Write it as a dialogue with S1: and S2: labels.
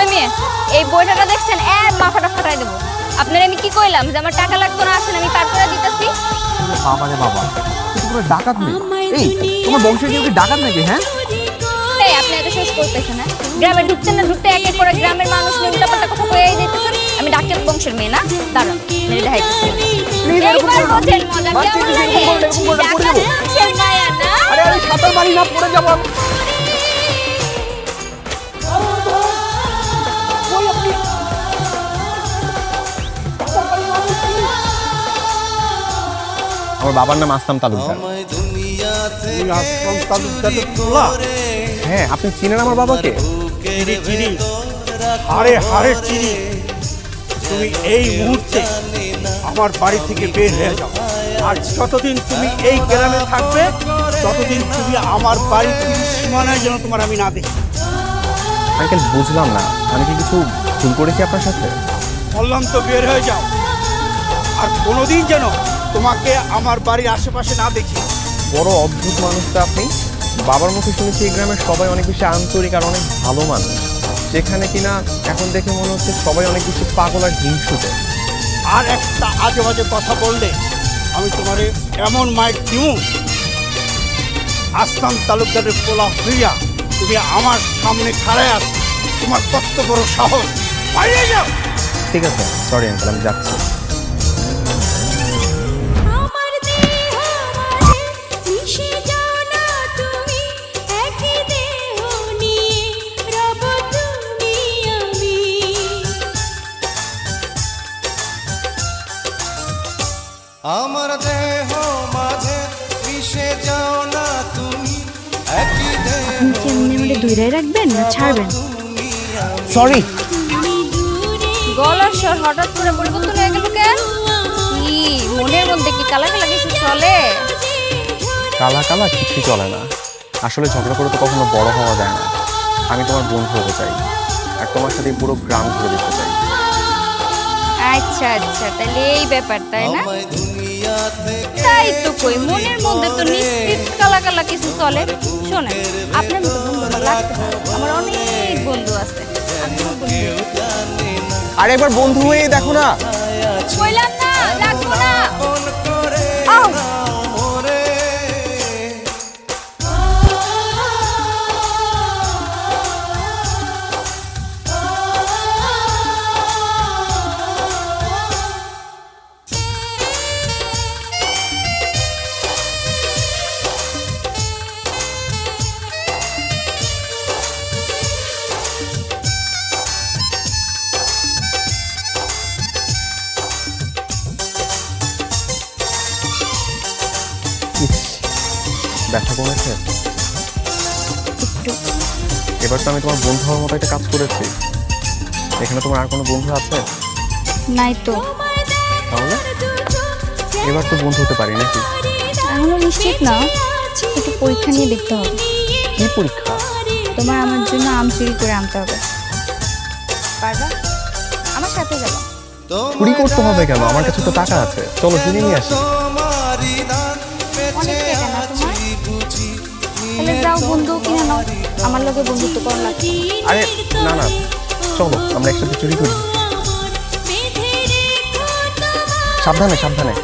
S1: ওই মেয়ে এই বইটাটা দেখছেন এ মাথাটা ফাটাই দেবো। আপনার আমি কি কইলাম যে আমার টাকা লাগতো না আসেন আমি পার করে দিতেছি?
S2: বাবা রে বাবা। তুই কোনো ডাকাত নেই এই তোমার বংশের কেউ কি ডাকাত নাকি হ্যাঁ?
S1: এই আপনি এত শেষ করতেছেন না গ্রামে ঢুকছেন না ঢুকতে এক এক করে গ্রামের মানুষ নিয়ে উল্টাপাল্টা কথা কয়ে দিতেছেন। আমি ডাক্তার বংশের মেয়ে না দাঁড়ান মেরে দেখাইতেছি এইবার বোঝেন মজা কেমন লাগে
S2: এরকম করলে, এরকম করলে পড়ে
S1: ডাক্তার
S2: যাব।
S1: বংশের মায়া না
S2: আরে আমি সাঁতার পারি না পড়ে যাব।
S3: আমার বাবার নাম আসলাম তালুকদার? হ্যাঁ আপনি চিনেন আমার বাবাকে?
S4: হাড়ে হাড়ে চিনি তুমি এই মুহূর্তে আমার বাড়ি থেকে বের হয়ে যাও। আর যতদিন তুমি এই গ্রামে থাকবে ততদিন তুমি আমার বাড়ির সীমানায় যেন তোমার আমি না দেখি।
S3: আঙ্কেল বুঝলাম না। আমি কি কিছু ভুল করেছি আপনার সাথে?
S4: বললাম তো বের হয়ে যাও। আর কোনোদিন যেন তোমাকে আমার বাড়ির আশেপাশে না দেখি।
S3: বড় অদ্ভুত মানুষ তো আপনি। বাবার মুখে শুনেছি এই গ্রামের সবাই অনেক বেশি আন্তরিক আর অনেক ভালো মানুষ। যেখানে কিনা এখন দেখে মনে হচ্ছে সবাই অনেক বেশি পাগল আর হিংসুতে
S4: আর একটা আজে বাজে কথা বললে আমি তোমারে এমন মাইক দিউ আসলাম তালুকদারের পোলা হইয়া তুমি আমার সামনে খাড়ায় আস তোমার কত বড় সাহস? বাইরে যাও!
S3: ঠিক আছে সরি আঙ্কেল আমি যাচ্ছি।
S5: আমার দেহ মাঝে মিশে যাও না তুমি। একই দেহ
S6: এমনি আমাদের দুইটাই রাখবেন না ছাড়বেন?
S3: সরি
S1: গলার স্বর হঠাৎ করে পরিবর্তন হয়ে গেল কেন? কি মনের মধ্যে কি কালা কালা কিছু চলে?
S3: কালা কালা কিছুই চলে না। আসলে ঝগড়া করে তো কখনো বড় হওয়া যায় না। আমি তোমার বন্ধু হতে চাই। আর তোমার সাথে পুরো গ্রাম ঘুরে দেখতে চাই।
S1: আচ্ছা আচ্ছা তাহলে এই ব্যাপার তাই না? তাই তো কই মনের মধ্যে তো নিশ্চিত কালা কালা কিছু চলে। শোনেন আপনার মতো বন্ধু আমার লাগতে হয় আমার অনেক বন্ধু আছে। আপনিও
S3: আর একবার বন্ধু হয়ে দেখো না।
S1: কইলাম না
S3: ব্যথা কমেছে? এবার তো আমি তোমার বন্ধু হওয়ার মতো একটা কাজ করেছি। এখানে তোমার আর কোনো বন্ধু আছে?
S6: নাই তো।
S3: তাহলে? এবার তো বন্ধু হতে পারি নাকি?
S6: এখনও নিশ্চিত না। একটু পরীক্ষা নিয়ে দেখতে হবে।
S3: কি পরীক্ষা?
S6: তোমার আমার জন্য আম চুরি করে আনতে হবে। পারবা? আমার সাথে যাব।
S3: চুরি করতে হবে কেন? আমার কাছে তো টাকা আছে। চলো কিনে নিয়ে আসি।
S6: অনেক তাহলে যাও বন্ধু, কিনে নাও। আমার লগে বন্ধুত্ব করা
S3: আরে, না না, চলো, আমরা একসাথে চুরি করি। সাবধানে সাবধানে।